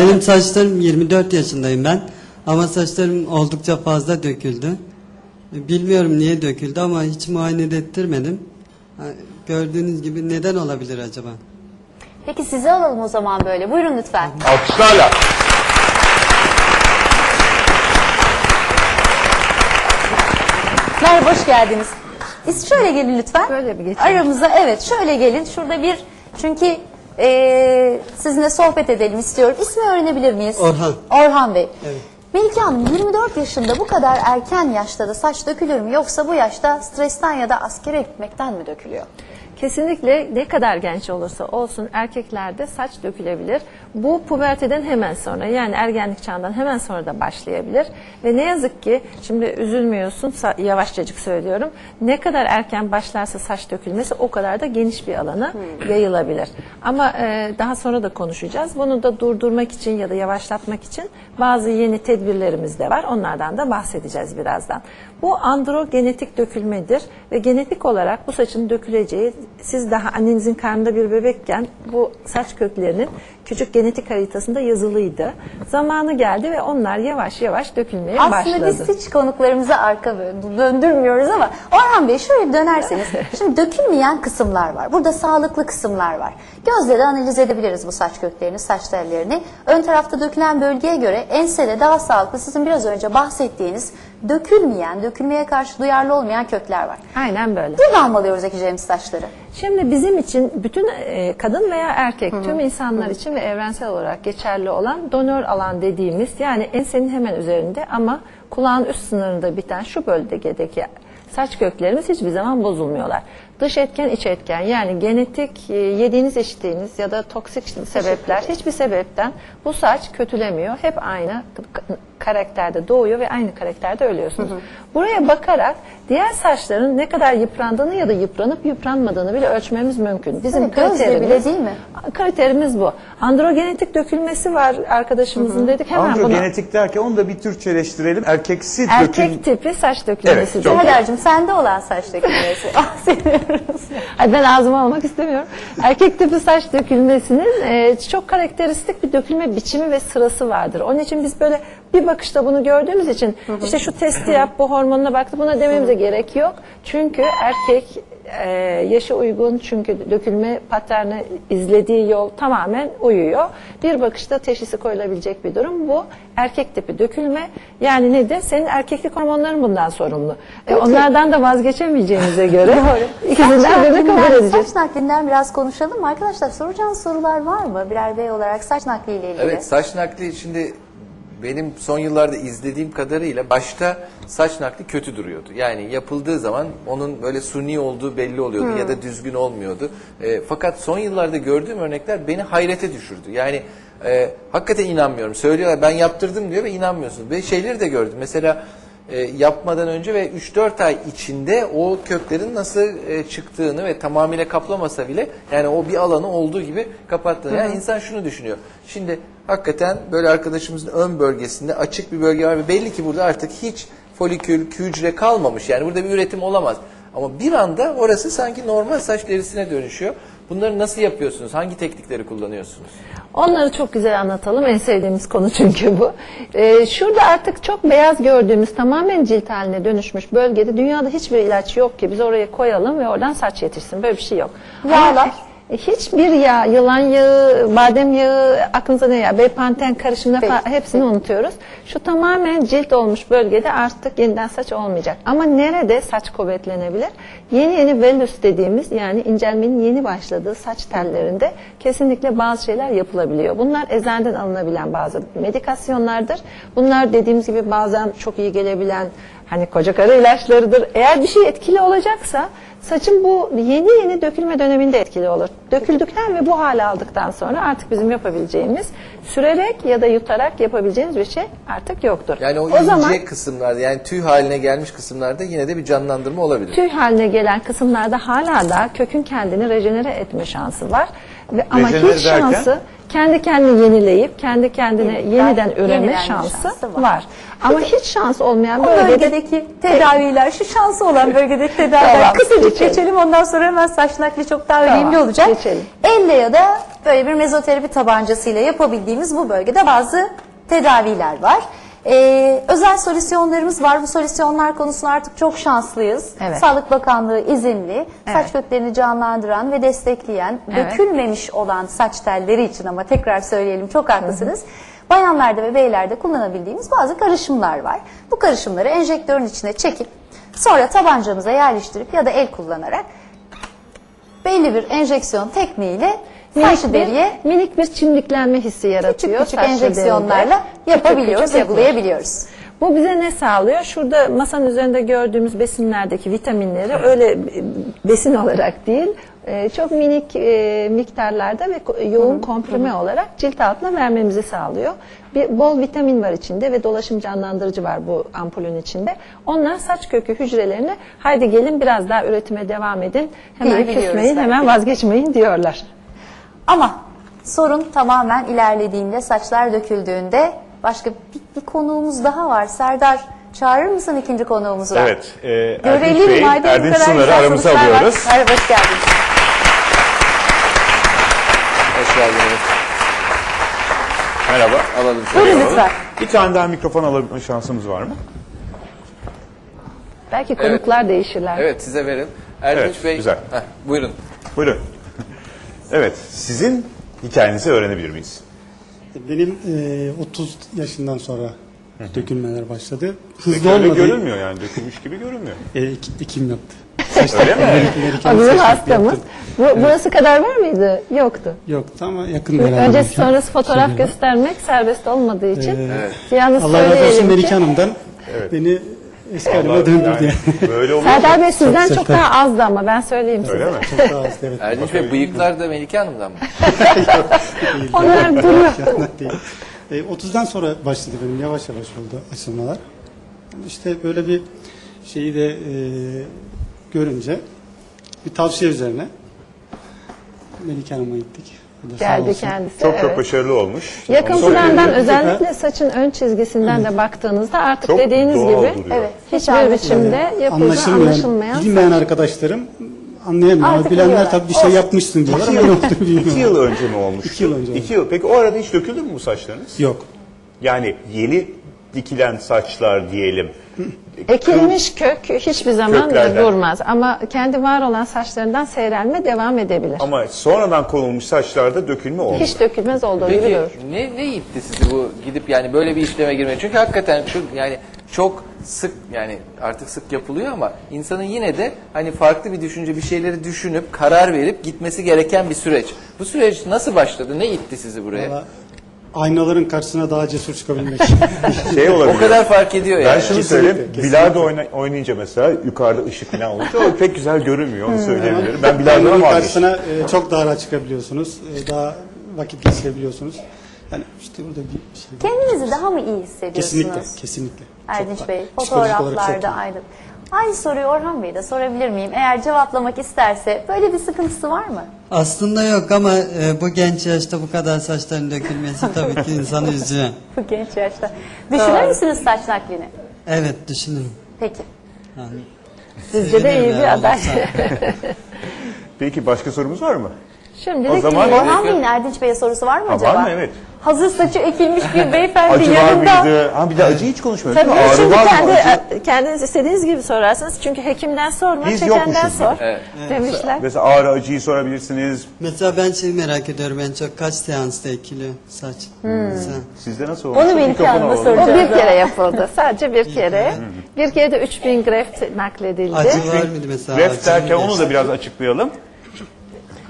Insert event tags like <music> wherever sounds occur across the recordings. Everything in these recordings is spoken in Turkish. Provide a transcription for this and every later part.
Benim saçlarım 24 yaşındayım ben. Ama saçlarım oldukça fazla döküldü. Bilmiyorum niye döküldü ama hiç muayene ettirmedim. Gördüğünüz gibi neden olabilir acaba? Peki sizi alalım o zaman böyle. Buyurun lütfen. Alkışlarla. Merhaba, hoş geldiniz. Siz şöyle gelin lütfen. Böyle mi geçeyim? Aramıza evet şöyle gelin. Şurada bir çünkü eee sizinle sohbet edelim istiyorum. İsmi öğrenebilir miyiz? Orhan. Orhan Bey. Evet. Melike Hanım 24 yaşında bu kadar erken yaşta da saç dökülür mü yoksa bu yaşta stresten ya da askere gitmekten mi dökülüyor? Kesinlikle ne kadar genç olursa olsun erkeklerde saç dökülebilir. Bu puberteden hemen sonra yani ergenlik çağından hemen sonra da başlayabilir. Ve ne yazık ki şimdi üzülmüyorsun yavaşçacık söylüyorum. Ne kadar erken başlarsa saç dökülmesi o kadar da geniş bir alana yayılabilir. Ama e, daha sonra da konuşacağız. Bunu da durdurmak için ya da yavaşlatmak için bazı yeni tedbirlerimiz de var. Onlardan da bahsedeceğiz birazdan. Bu androgenetik dökülmedir ve genetik olarak bu saçın döküleceği siz daha annenizin karnında bir bebekken bu saç köklerinin küçük genetik haritasında yazılıydı. Zamanı geldi ve onlar yavaş yavaş dökülmeye Aslında başladı. biz hiç konuklarımıza arka dö- döndürmüyoruz ama Orhan Bey şöyle dönerseniz. <laughs> Şimdi dökülmeyen kısımlar var. Burada sağlıklı kısımlar var. Gözle de analiz edebiliriz bu saç köklerini, saç tellerini. Ön tarafta dökülen bölgeye göre ensede daha sağlıklı sizin biraz önce bahsettiğiniz dökülmeyen, dökülmeye karşı duyarlı olmayan kökler var. Aynen böyle. Buradan mı alıyoruz ekeceğimiz saçları? Şimdi bizim için bütün e, kadın veya erkek tüm insanlar için ve evrensel olarak geçerli olan donör alan dediğimiz yani ensenin hemen üzerinde ama kulağın üst sınırında biten şu bölgedeki saç köklerimiz hiçbir zaman bozulmuyorlar. Dış etken iç etken yani genetik e, yediğiniz içtiğiniz ya da toksik sebepler hiçbir sebepten bu saç kötülemiyor. Hep aynı karakterde doğuyor ve aynı karakterde ölüyorsunuz. Buraya bakarak diğer saçların ne kadar yıprandığını ya da yıpranıp yıpranmadığını bile ölçmemiz mümkün. Bizim Tabii, kriterimiz, bile değil mi? Kriterimiz bu. Androgenetik dökülmesi var arkadaşımızın dedik hemen bunu. Androgenetik derken onu da bir Türkçeleştirelim. Erkeksi Erkek döküm. tipi saç dökülmesi. Evet. Serdar'cığım sende olan saç dökülmesi. <laughs> Bahsediyoruz. Ay ben ağzıma almak istemiyorum. Erkek tipi saç dökülmesinin e, çok karakteristik bir dökülme biçimi ve sırası vardır. Onun için biz böyle bir bakışta bunu gördüğümüz için işte şu testi yap, bu hormonuna baktı buna dememize gerek yok. Çünkü erkek e, yaşa uygun çünkü dökülme paterni izlediği yol tamamen uyuyor. Bir bakışta teşhisi koyulabilecek bir durum bu. Erkek tipi dökülme yani nedir? Senin erkeklik hormonların bundan sorumlu. E, onlardan da vazgeçemeyeceğimize göre <laughs> <laughs> ikisinden Saç birini kabul edeceğiz. Saç naklinden biraz konuşalım mı? Arkadaşlar soracağınız sorular var mı? Birer bey olarak saç nakliyle ilgili. Evet saç nakli şimdi benim son yıllarda izlediğim kadarıyla başta saç nakli kötü duruyordu. Yani yapıldığı zaman onun böyle suni olduğu belli oluyordu ya da düzgün olmuyordu. E, fakat son yıllarda gördüğüm örnekler beni hayrete düşürdü. Yani e, hakikaten inanmıyorum. Söylüyorlar ben yaptırdım diyor ve inanmıyorsunuz. Ve şeyleri de gördüm. Mesela e, yapmadan önce ve 3-4 ay içinde o köklerin nasıl e, çıktığını ve tamamıyla kaplamasa bile yani o bir alanı olduğu gibi kapattığını. Yani insan şunu düşünüyor. Şimdi hakikaten böyle arkadaşımızın ön bölgesinde açık bir bölge var ve belli ki burada artık hiç folikül, hücre kalmamış. Yani burada bir üretim olamaz. Ama bir anda orası sanki normal saç derisine dönüşüyor. Bunları nasıl yapıyorsunuz? Hangi teknikleri kullanıyorsunuz? Onları çok güzel anlatalım. En sevdiğimiz konu çünkü bu. Ee, şurada artık çok beyaz gördüğümüz tamamen cilt haline dönüşmüş bölgede dünyada hiçbir ilaç yok ki biz oraya koyalım ve oradan saç yetişsin. Böyle bir şey yok. Yağlar? E, Hiçbir yağ, yılan yağı, badem yağı, aklınıza ne ya, beypanten falan hepsini unutuyoruz. Şu tamamen cilt olmuş bölgede artık yeniden saç olmayacak. Ama nerede saç kuvvetlenebilir? Yeni yeni vellus dediğimiz yani incelmenin yeni başladığı saç tellerinde kesinlikle bazı şeyler yapılabiliyor. Bunlar eczaneden alınabilen bazı medikasyonlardır. Bunlar dediğimiz gibi bazen çok iyi gelebilen hani koca karı ilaçlarıdır. Eğer bir şey etkili olacaksa saçın bu yeni yeni dökülme döneminde etkili olur. Döküldükten ve bu hale aldıktan sonra artık bizim yapabileceğimiz sürerek ya da yutarak yapabileceğimiz bir şey artık yoktur. Yani o, ince kısımlarda yani tüy haline gelmiş kısımlarda yine de bir canlandırma olabilir. tüy haline gelen kısımlarda hala da kökün kendini rejenere etme şansı var. Ve ama hiç derken? şansı kendi kendini yenileyip kendi kendine Yeniden- yeniden üreme şansı, şansı var. var. Ama hiç şans olmayan O bölgede bölgedeki tedaviler, şu şansı olan bölgedeki <laughs> tedaviler Tamam, kısacık geçelim. geçelim. Ondan sonra hemen saç nakli çok daha Tamam, önemli olacak. geçelim. Elle ya da böyle bir mezoterapi tabancasıyla yapabildiğimiz bu bölgede bazı tedaviler var. Ee, özel solüsyonlarımız var. Bu solüsyonlar konusunda artık çok şanslıyız. Evet. Sağlık Bakanlığı izinli, saç Evet. köklerini canlandıran ve destekleyen, Evet. dökülmemiş olan saç telleri için ama tekrar söyleyelim çok haklısınız. Bayanlarda ve beylerde kullanabildiğimiz bazı karışımlar var. Bu karışımları enjektörün içine çekip sonra tabancamıza yerleştirip ya da el kullanarak belli bir enjeksiyon tekniğiyle saçlı minik bir, deriye minik bir çimdiklenme hissi yaratıyor. küçük küçük enjeksiyonlarla deride. yapabiliyoruz, Küçük uygulayabiliyoruz. Bu bize ne sağlıyor? Şurada masanın üzerinde gördüğümüz besinlerdeki vitaminleri öyle besin olarak değil, e, çok minik e, miktarlarda ve yoğun komprime olarak cilt altına vermemizi sağlıyor. Bir bol vitamin var içinde ve dolaşım canlandırıcı var bu ampulün içinde. Onlar saç kökü hücrelerini haydi gelin biraz daha üretime devam edin. Hemen küsmeyin, hemen vazgeçmeyin diyorlar. Ama sorun tamamen ilerlediğinde, saçlar döküldüğünde başka bir, bir konuğumuz daha var. Serdar çağırır mısın ikinci konuğumuzu? Evet, e, Erdinç Görelim Bey, madem bu Erdinç kadar Sınır'ı güzel aramıza var. alıyoruz. Merhaba, hoş geldiniz. Hoş geldiniz. Merhaba. Alalım. Buyurun lütfen. Bir tane daha mikrofon alabilme şansımız var mı? Belki konuklar değişirler. Evet size verin. Erdinç Evet, Bey. güzel. Heh, buyurun. Buyurun. Evet, sizin hikayenizi öğrenebilir miyiz? Benim e, 30 yaşından sonra dökülmeler başladı. Hızlı Pek öyle olmadı. görünmüyor yani, dökülmüş gibi görünmüyor. <laughs> E, ek- ekim yaptı. Öyle mi? Saç hastamız. Bu, burası kadar var mıydı? Yoktu. Yoktu ama yakın beraber. Öncesi sonrası fotoğraf göstermek serbest olmadığı için. Ee, Yalnız Allah razı olsun söyleyelim Melike ki Hanım'dan beni eski halime döndürdü yani yani. Böyle oluyor. Serdar Bey sizden Çok çok daha azdı ama ben söyleyeyim size. Öyle mi? Çok daha az evet. Erdinç Bey bıyıklar da Melike Hanım'dan mı? <laughs> Onlar duruyor. Değil. E, 30'dan sonra başladı benim yavaş yavaş oldu açılmalar. İşte böyle bir şeyi de e, görünce bir tavsiye üzerine Melike Hanım'a gittik. Geldi kendisi. Çok evet. çok başarılı olmuş. Yakın Onu plandan özellikle saçın ön çizgisinden de baktığınızda artık Çok dediğiniz doğal gibi duruyor. Evet. hiçbir biçimde yapıldığı anlaşılmayan, anlaşılmayan bilmeyen arkadaşlarım anlayamıyor. Artık Bilenler biliyorlar. tabii bir şey yapmışsın diyorlar İki ama bilmiyorlar. iki yıl önce mi olmuş? İki yıl önce. İki yıl. Peki o arada hiç döküldü mü bu saçlarınız? Yok. Yani yeni dikilen saçlar diyelim. Ekilmiş kök hiçbir zaman Köklerden. durmaz ama kendi var olan saçlarından seyrelme devam edebilir. Ama sonradan konulmuş saçlarda dökülme olmuyor. Hiç dökülmez olduğu gibi Peki durur. ne, ne itti sizi bu gidip yani böyle bir işleme girmeye? Çünkü hakikaten şu yani çok sık yani artık sık yapılıyor ama insanın yine de hani farklı bir düşünce bir şeyleri düşünüp karar verip gitmesi gereken bir süreç. Bu süreç nasıl başladı? Ne itti sizi buraya? Valla Aynaların karşısına daha cesur çıkabilmek. <laughs> Şey olabilir. O kadar fark ediyor Ben yani. şunu Kesinlikle, söyleyeyim. kesinlikle. Bilardo oyna- oynayınca mesela yukarıda ışık falan olunca o pek güzel görünmüyor. Onu söyleyebilirim. Ben vazgeçtim. karşısına e, çok daha rahat çıkabiliyorsunuz. E, daha vakit geçirebiliyorsunuz. Yani işte burada bir şey. Kendinizi daha mı iyi hissediyorsunuz? Kesinlikle, kesinlikle. Erdinç Çok Bey, fotoğraflarda aydın. Aynı soruyu Orhan Bey'e de sorabilir miyim? Eğer cevaplamak isterse böyle bir sıkıntısı var mı? Aslında yok ama e, bu genç yaşta bu kadar saçların dökülmesi tabii ki insanı <laughs> üzüyor. Bu genç yaşta. Düşünür müsünüz saç naklini? Evet düşünürüm. Peki. Yani, Sizce de iyi bir aday. <laughs> Peki başka sorumuz var mı? Şimdilik O zaman- iyi. Orhan Bey'in Erdinç Bey'e sorusu var mı Ha, acaba? var mı? Evet. Hazır saçı ekilmiş bir <laughs> beyefendi Acı var yanında. mıydı? Ha bir de acı hiç konuşmuyoruz. Tabii değil mi? Ağrı şimdi var mı? kendi, Acı- kendiniz istediğiniz gibi sorarsınız. Çünkü hekimden sorma, Biz çekenden yokmuşuz. sor Evet. demişler. Mesela ağrı acıyı sorabilirsiniz. Mesela ben şeyi merak ediyorum en çok kaç seansta ekiliyor saç? Mesela. Sizde nasıl olmuş? Onu Melike Mikrofonu Hanım'a alalım. O soracağım. bir kere yapıldı. <laughs> Sadece bir kere. Bir kere de 3000 graft nakledildi. Acı var mıydı mesela? Ref Acı derken onu da biraz açıklayalım.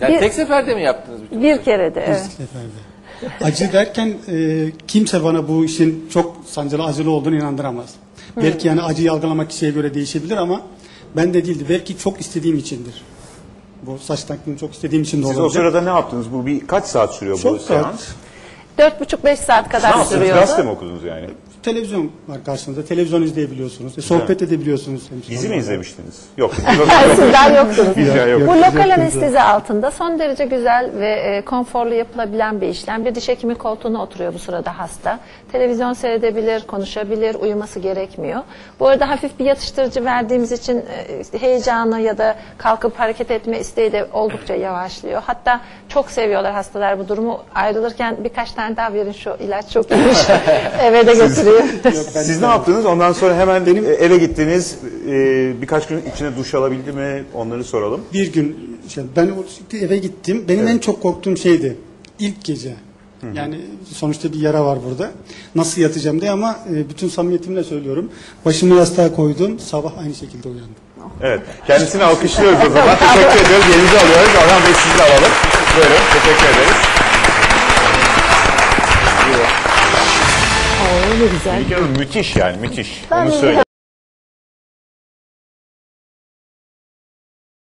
Yani Bir- tek seferde mi yaptınız bütün? Bir kere de evet. Seferde. Acı derken e, kimse bana bu işin çok sancılı acılı olduğunu inandıramaz. Belki yani acıyı algılamak kişiye göre değişebilir ama ben de değildi. Belki çok istediğim içindir. Bu saç taklidini çok istediğim için de Siz o olabilir. sırada ne yaptınız? Bu bir kaç saat sürüyor bu Çok seans? rahat. Dört buçuk beş saat Ne kadar yaptınız? sürüyordu. Gazete mi okudunuz yani? Televizyon var karşınızda. Televizyon izleyebiliyorsunuz. E, sohbet edebiliyorsunuz. Dizi mi izlemiştiniz? <laughs> Yok. Sizler yoksunuz. Biz ya yok. Bu lokal yok, anestezi altında son derece güzel ve e, konforlu yapılabilen bir işlem. Bir diş hekimi koltuğuna oturuyor bu sırada hasta. Televizyon seyredebilir, konuşabilir, uyuması gerekmiyor. Bu arada hafif bir yatıştırıcı verdiğimiz için e, heyecanı ya da kalkıp hareket etme isteği de oldukça yavaşlıyor. Hatta çok seviyorlar hastalar bu durumu. Ayrılırken birkaç tane daha verin şu ilaç çok iyiymiş. <laughs> Eve de götürüyor. Siz ne yaptınız? Ondan sonra hemen benim eve gittiniz. Ee, birkaç gün içine duş alabildi mi? Onları soralım. Bir gün şey, ben o- eve gittim. Benim en çok korktuğum şeydi. ilk gece. Yani sonuçta bir yara var burada. Nasıl yatacağım diye ama e, bütün samimiyetimle söylüyorum. Başımı yastığa koydum. Sabah aynı şekilde uyandım. Evet. Kendisini alkışlıyoruz o zaman. Teşekkür ediyoruz. Yerinizi alıyoruz. Orhan Bey sizi de alalım. Buyurun. Teşekkür ederiz. Oo, ne güzel. Hanım müthiş yani müthiş. Ben Onu söyleyeyim.